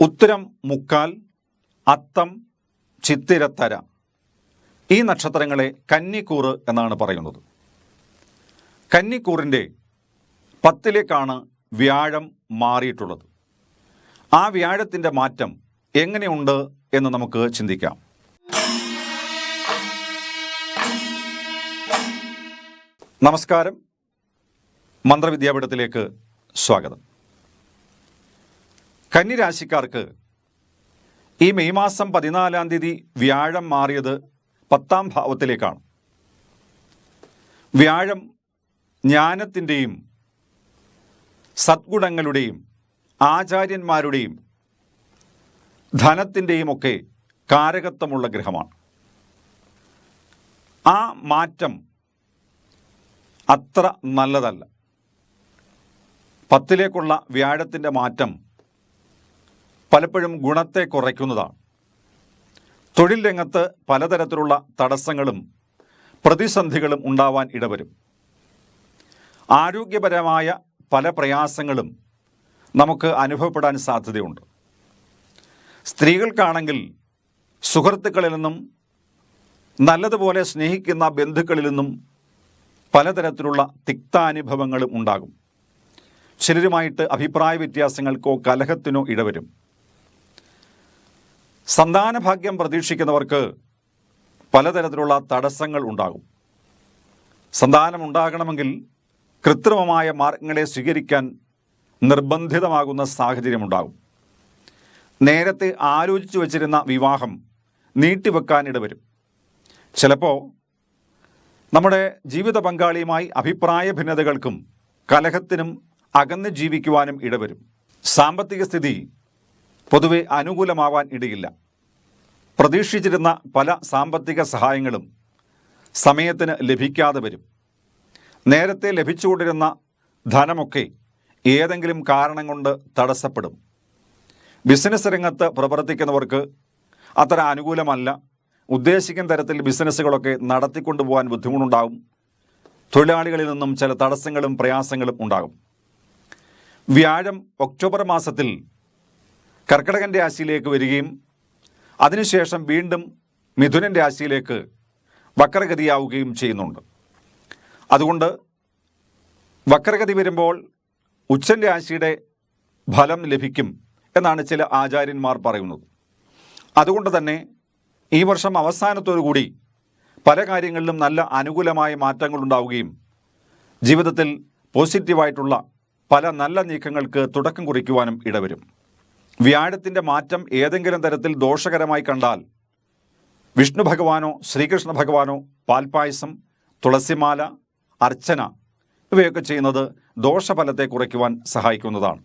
ഉത്തരം മുക്കാൽ അത്തം ചിത്തിരത്തര. ഈ നക്ഷത്രങ്ങളെ കന്നിക്കൂറ് എന്നാണ് പറയുന്നത്. കന്നിക്കൂറിന്റെ പത്തിലേക്കാണ് വ്യാഴം മാറിയിട്ടുള്ളത്. ആ വ്യാഴത്തിന്റെ മാറ്റം എങ്ങനെയുണ്ട് എന്ന് നമുക്ക് ചിന്തിക്കാം. നമസ്കാരം. മന്ത്രവിദ്യാപീഠത്തിലേക്ക് സ്വാഗതം. കന്നിരാശിക്കാർക്ക് ഈ മെയ് മാസം പതിനാലാം തീയതി വ്യാഴം മാറിയത് പത്താം ഭാവത്തിലേക്കാണ്. വ്യാഴം ജ്ഞാനത്തിന്റെയും സദ്ഗുണങ്ങളുടെയും ആചാര്യന്മാരുടെയും ധനത്തിന്റെയും ഒക്കെ കാരകത്വമുള്ള ഗ്രഹമാണ്. ആ മാറ്റം അത്ര നല്ലതല്ല. പത്തിലേക്കുള്ള വ്യാഴത്തിന്റെ മാറ്റം പലപ്പോഴും ഗുണത്തെ കുറയ്ക്കുന്നതാണ്. തൊഴിൽ രംഗത്ത് പലതരത്തിലുള്ള തടസ്സങ്ങളും പ്രതിസന്ധികളും ഉണ്ടാവാൻ ഇടവരും. ആരോഗ്യപരമായ പല പ്രയാസങ്ങളും നമുക്ക് അനുഭവപ്പെടാൻ സാധ്യതയുണ്ട്. സ്ത്രീകൾക്കാണെങ്കിൽ സുഹൃത്തുക്കളിൽ നിന്നും നല്ലതുപോലെ സ്നേഹിക്കുന്ന ബന്ധുക്കളിൽ നിന്നും പലതരത്തിലുള്ള തിക്താനുഭവങ്ങളും ഉണ്ടാകും. ചിലരുമായിട്ട് അഭിപ്രായ വ്യത്യാസങ്ങൾക്കോ കലഹത്തിനോ ഇടവരും. സന്താനഭാഗ്യം പ്രതീക്ഷിക്കുന്നവർക്ക് പലതരത്തിലുള്ള തടസ്സങ്ങൾ ഉണ്ടാകും. സന്താനം ഉണ്ടാകണമെങ്കിൽ കൃത്രിമമായ മാർഗങ്ങളെ സ്വീകരിക്കാൻ നിർബന്ധിതമാകുന്ന സാഹചര്യമുണ്ടാകും നേരത്തെ ആലോചിച്ചു വച്ചിരുന്ന വിവാഹം നീട്ടിവെക്കാനിട വരും ചിലപ്പോൾ നമ്മുടെ ജീവിത പങ്കാളിയുമായി അഭിപ്രായ ഭിന്നതകൾക്കും കലഹത്തിനും അകന്ന് ജീവിക്കുവാനും ഇടവരും. സാമ്പത്തിക സ്ഥിതി പൊതുവെ അനുകൂലമാവാൻ ഇടയില്ല. പ്രതീക്ഷിച്ചിരുന്ന പല സാമ്പത്തിക സഹായങ്ങളും സമയത്തിന് ലഭിക്കാതെ വരും. നേരത്തെ ലഭിച്ചുകൊണ്ടിരുന്ന ധനമൊക്കെ ഏതെങ്കിലും കാരണം കൊണ്ട് തടസ്സപ്പെടും. ബിസിനസ് രംഗത്ത് പ്രവർത്തിക്കുന്നവർക്ക് അത്ര അനുകൂലമല്ല. ഉദ്ദേശിക്കുന്ന തരത്തിൽ ബിസിനസ്സുകളൊക്കെ നടത്തിക്കൊണ്ടുപോകാൻ ബുദ്ധിമുട്ടുണ്ടാകും. തൊഴിലാളികളിൽ നിന്നും ചില തടസ്സങ്ങളും പ്രയാസങ്ങളും ഉണ്ടാകും. വ്യാഴം ഒക്ടോബർ മാസത്തിൽ കർക്കിടകൻ രാശിയിലേക്ക് വരികയും അതിനുശേഷം വീണ്ടും മിഥുനൻ രാശിയിലേക്ക് വക്രഗതിയാവുകയും ചെയ്യുന്നുണ്ട്. അതുകൊണ്ട് വക്രഗതി വരുമ്പോൾ ഉച്ചൻ രാശിയുടെ ഫലം ലഭിക്കും എന്നാണ് ചില ആചാര്യന്മാർ പറയുന്നത്. അതുകൊണ്ട് തന്നെ ഈ വർഷം അവസാനത്തോടു കൂടി പല കാര്യങ്ങളിലും നല്ല അനുകൂലമായ മാറ്റങ്ങൾ ഉണ്ടാവുകയും ജീവിതത്തിൽ പോസിറ്റീവായിട്ടുള്ള പല നല്ല നീക്കങ്ങൾക്ക് തുടക്കം കുറിക്കുവാനും ഇടവരും. വ്യാഴത്തിന്റെ മാറ്റം ഏതെങ്കിലും തരത്തിൽ ദോഷകരമായി കണ്ടാൽ വിഷ്ണു ഭഗവാനോ ശ്രീകൃഷ്ണ ഭഗവാനോ പാൽപ്പായസം തുളസിമാല അർച്ചന ഇവയൊക്കെ ചെയ്യുന്നത് ദോഷഫലത്തെ കുറയ്ക്കുവാൻ സഹായിക്കുന്നതാണ്.